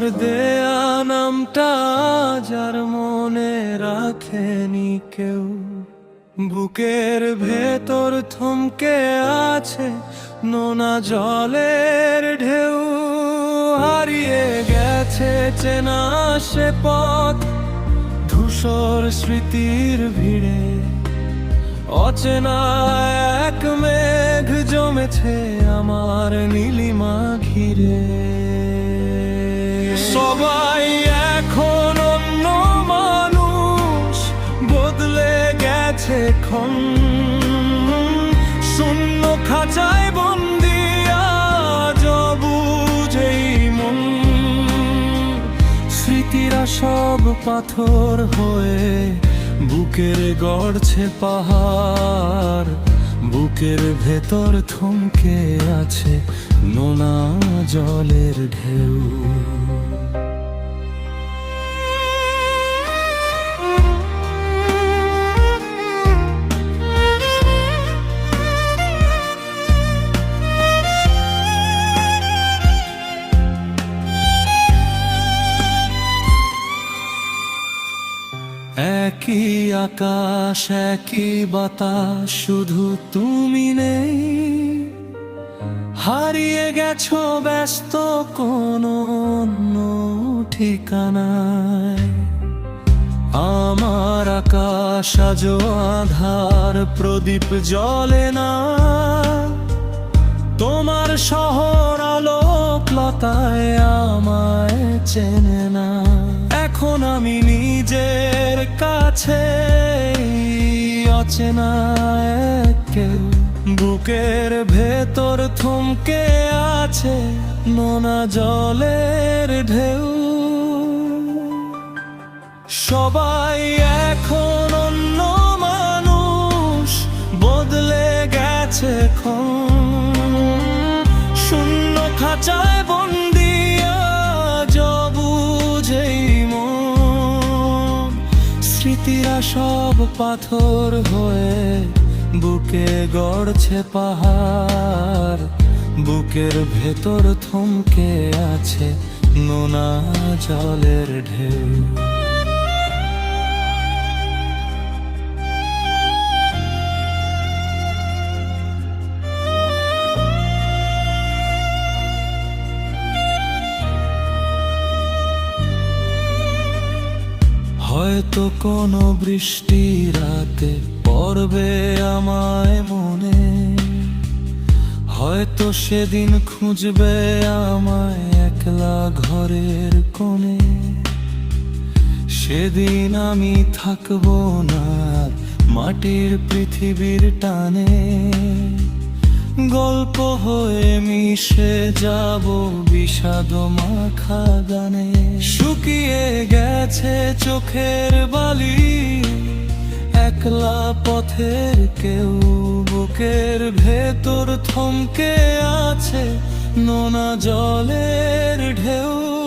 তোমার দেয়া নামটা যার মনে রাখেনি কেউ। বুকের ভেতর থমকে আছে নোনা জলের ঢেউ। হারিয়ে গেছে চেনা সে পথ, ধূসর স্মৃতির ভিড়ে। অচেনা এক মেঘ জমেছে আমার নীলিমা ঘিরে। সবাই এখন অন্য মানুষ বদলে গেছে ক্ষণ। শূন্য খাঁচায় বন্দি, আজ বুঝেই মন। স্মৃতিরা সব পাথর হয়ে বুকের গড়ছে পাহাড়, বুকের ভেতর থমকে আছে নোনা জলের ঢেউ। একই আকাশ, একই বাতাস, শুধু তুমি নেই। হারিয়ে গেছো ব্যস্ত কোনো অন্য ঠিকানায়। আমার আকাশ আজও আধার, প্রদীপ জ্বলে না। তোমার শহর আলোক লতায় আমায় চেনে না। এখন আমি নিজের কাছে অচেনা কেউ বুকের ভেতর থমকে আছে নোনা জলের ঢেউ। সবাই এখন অন্য মানুষ বদলে গেছে ক্ষণ শূন্য খাঁচায় স্মৃতিরা সব পাথর হয়ে বুকে গড়ছে পাহাড়। বুকের ভেতর থমকে আছে নোনা জলের ঢেউ। হয়তো কোনো বৃষ্টি রাতে পড়বে আমায় মনে। হয়তো সেদিন খুঁজবে আমায় একলা ঘরের কোণে। সেদিন আমি থাকব না মাটির পৃথিবীর টানে। গল্প হয়ে মিশে যাব বিষাদ মাখা গানে শুকিয়ে গেছে চোখের বালি, একলা পথের কেউ বুকের ভেতর থমকে আছে নোনা জলের ঢেউ।